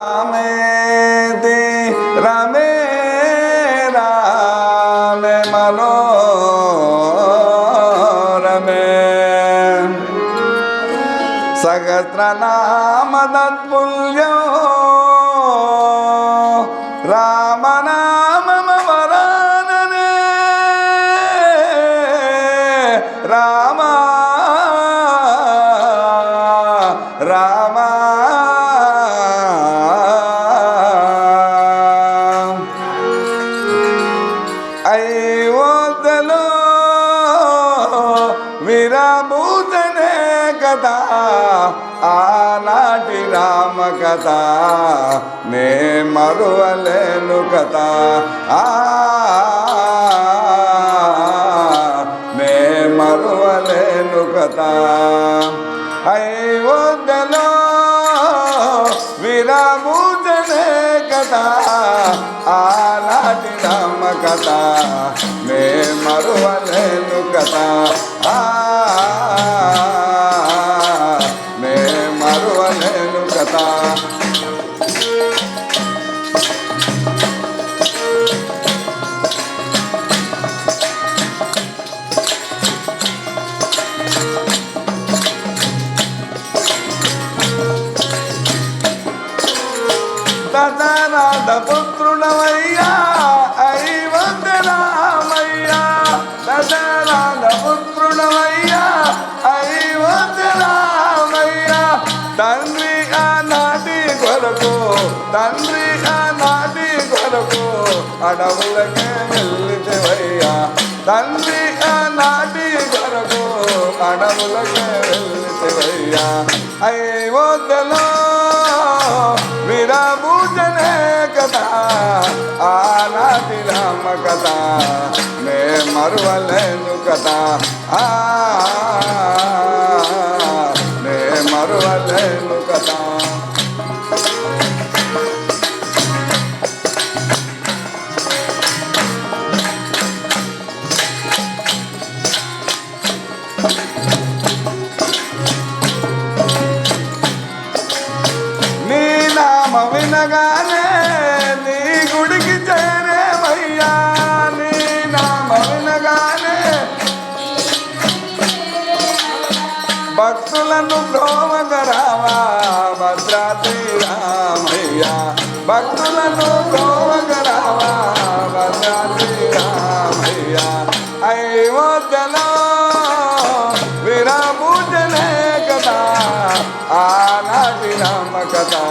రామేతి రమే రామే మనోరమే సహస్రనామదత్పుల్యో ఆనాటి రామ కథ నే మరువలేను కథ. ఆ నే మరువలేను కథ. అయోధ్యలో విరభూతనే కథ. ఆనాటి రామ కథ నే మరువలేను కథ. మరువలేను కదా దశరథ పుత్రుడవయ్యా ఐవంద రామయ్యా పుత్రుడవయ్యా తండ్రి తండ్రి ఆనాటి కొరకు అడవులకే వెళ్ళితేవయ్యా తండ్రి ఆనాటి కొరకు అడవులకే వెళ్ళితేవయ్యా అయోధ్యలో విరభూజనే కదా ఆనాటి రామ కదా నే మరువలేను కదా ఆ భక్తులను బ్రోవగరావా భద్రాద్రి రామయ్య. భక్తులను బ్రోవగరావా భద్రాద్రి రామయ్య. అయోధ్యలో విరభూజనే కదా ఆనాటి రామ కదా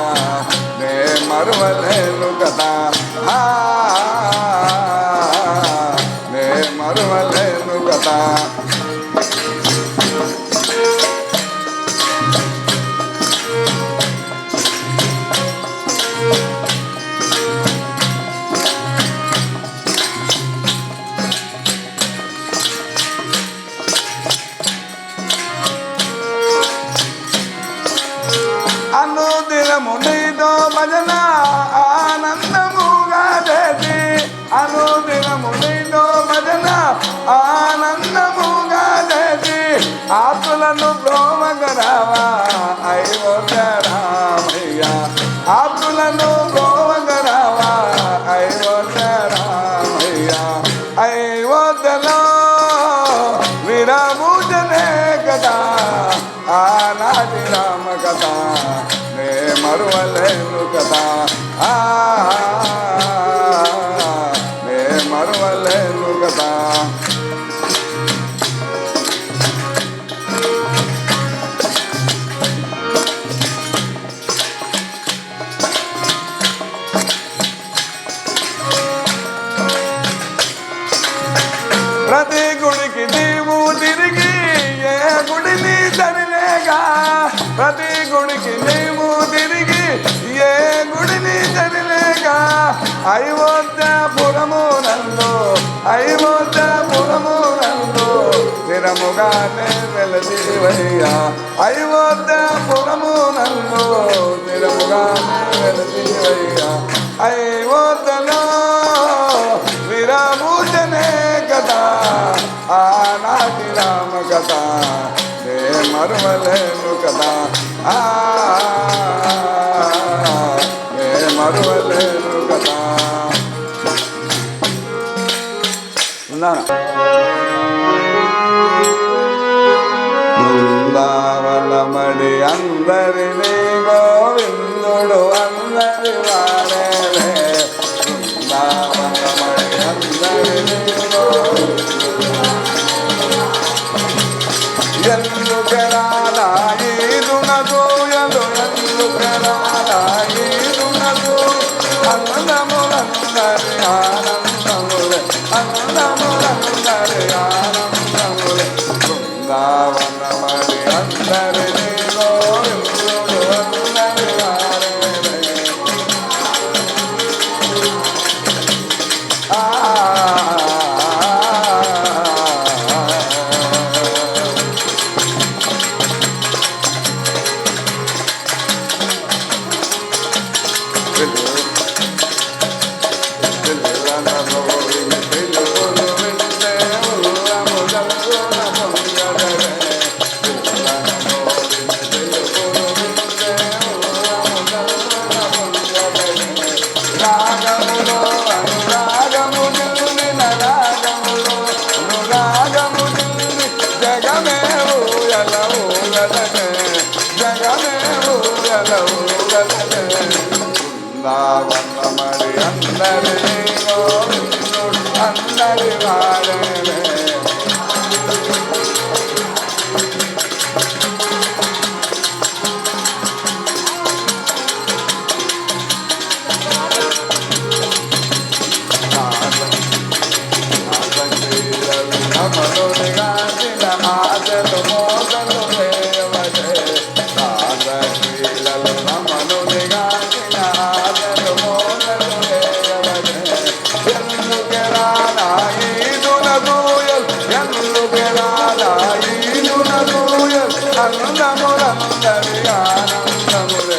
నే మరువలేను కదా. నే మరువలేను కదా. అయోధ్యలో విరాముజనే కదా ఆనాటి రామ కదా నే మరువలేను కదా ఆ నే మరువలేను కదా ప్రతి గుడికి నీవు తిరిగి ఏ గుడిని తరిలేగా ప్రతి గుడికి నీవు తిరిగి ఏ గుడిని తరిలేగా అయోధ్యపురము నందు అయోధ్యపురము నందు స్థిరముగానే వెలసివయ్యా. అయోధ్యపురము నందు స్థిరముగానే వెలసివయ్యా. అయోధ్యలో మరువలేను కదా ఆ నే మరువలేను కదా ఉన్నానా బృందావనమడి అందరినీ జగమే ఊయల ఊగలనే జగమే ఊయల വൃന്ദാവനമരി അന്തരേ ഗോവിന്ദ അന്തരി വാഴേ